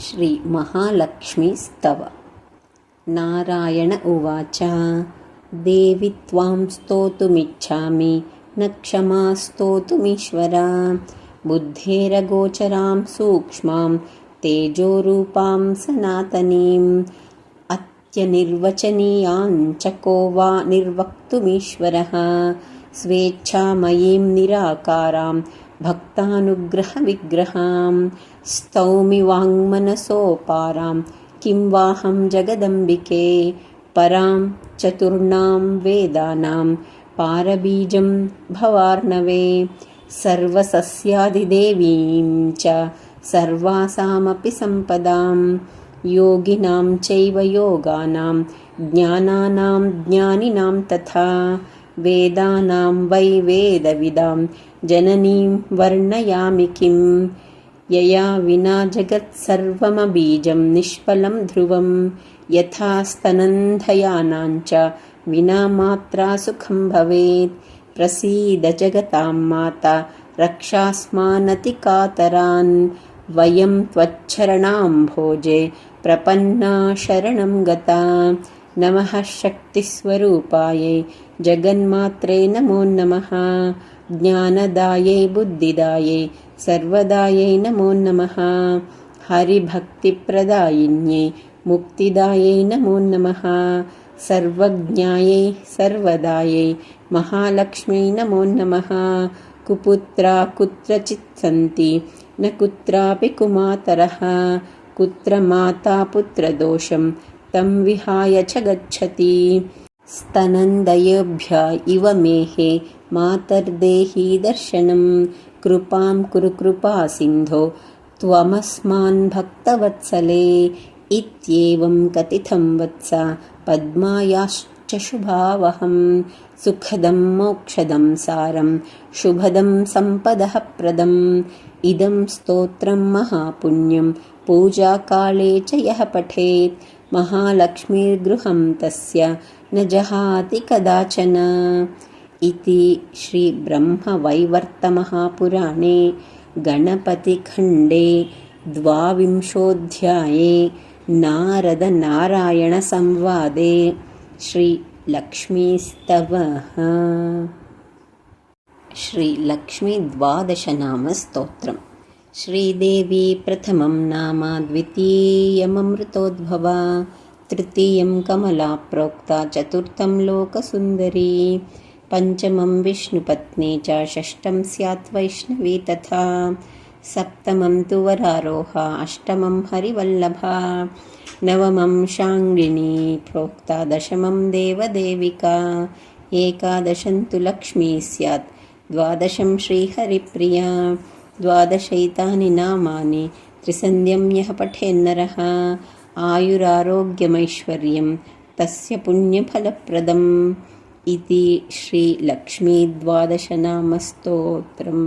श्रीमहालक्ष्मीस्तव नारायण उवाच देवि त्वां स्तोतुमिच्छामि न क्षमा स्तोतुमीश्वरा। बुद्धेरगोचरां सूक्ष्मां तेजोरूपां सनातनीम्। अत्यनिर्वचनीयाञ्च को वा निर्वक्तुमीश्वरः। स्वेच्छामयीं निराकारां भक्तानुग्रहविग्रहां स्तौमि वाङ्मनसोपारां किं वाहं जगदम्बिके परां चतुर्णां वेदानां पारबीजं भवार्णवे सर्वसस्यादिदेवीं च सर्वासामपि सम्पदां योगिनां चैव योगानां ज्ञानानां ज्ञानिनां तथा वेदानां वै वेदविदां जननीं वर्णयामि किं? यया विना जगत्सर्वमबीजं निष्फलं ध्रुवं यथा स्तनन्धयानां च विना मात्रा सुखं भवेत्। प्रसीद जगतां माता रक्षास्मानतिकातरान्। वयं त्वच्छरणां भोजे प्रपन्ना शरणं गता नमः शक्तिस्वरूपायै जगन्मात्रे नमो नमः। ज्ञानदायै बुद्धिदायै सर्वदायै नमो नमः। हरिभक्तिप्रदायिन्यै मुक्तिदायै नमो नमः। सर्वज्ञायै सर्वदायै महालक्ष्म्यै नमो नमः। कुपुत्रा कुत्रचित् सन्ति न कुत्रापि कुमातरः। कुत्र माता पुत्रदोषं तं विहाय च गच्छति। स्तनन्दयेभ्य इव मेहे मातर्देही दर्शनं। कृपां कुरु कृपासिन्धो त्वमस्मान् भक्तवत्सले। इत्येवं कथितं वत्स पद्मायाश्च शुभावहं सुखदं मोक्षदं सारं शुभदं सम्पदः प्रदम्। इदं स्तोत्रं महापुण्यं पूजाकाले च यः पठेत् महालक्ष्मीर्गृहं तस्य न जहाति कदाचन इति श्रीब्रह्मवैवर्तमहापुराणे गणपतिखण्डे द्वाविंशोऽध्याये नारदनारायणसंवादे श्रीलक्ष्मीस्तवः। श्रीलक्ष्मीद्वादशनामस्तोत्रम् श्रीदेवी प्रथमं नाम द्वितीयममृतोद्भवा तृतीयं कमला प्रोक्ता चतुर्थं लोकसुन्दरी पञ्चमं विष्णुपत्नी च षष्ठं स्यात् वैष्णवी तथा सप्तमं तु वरारोहा अष्टमं हरिवल्लभा नवमं शाङ्गिणी प्रोक्ता दशमं देवदेविका एकादशं तु लक्ष्मी स्यात् द्वादशं श्रीहरिप्रिया द्वादशैतानि नामानि त्रिसन्ध्यं यः पठेन्नरः आयुरारोग्यमैश्वर्यं तस्य पुण्यफलप्रदम् इति श्रीलक्ष्मीद्वादशनामस्तोत्रम्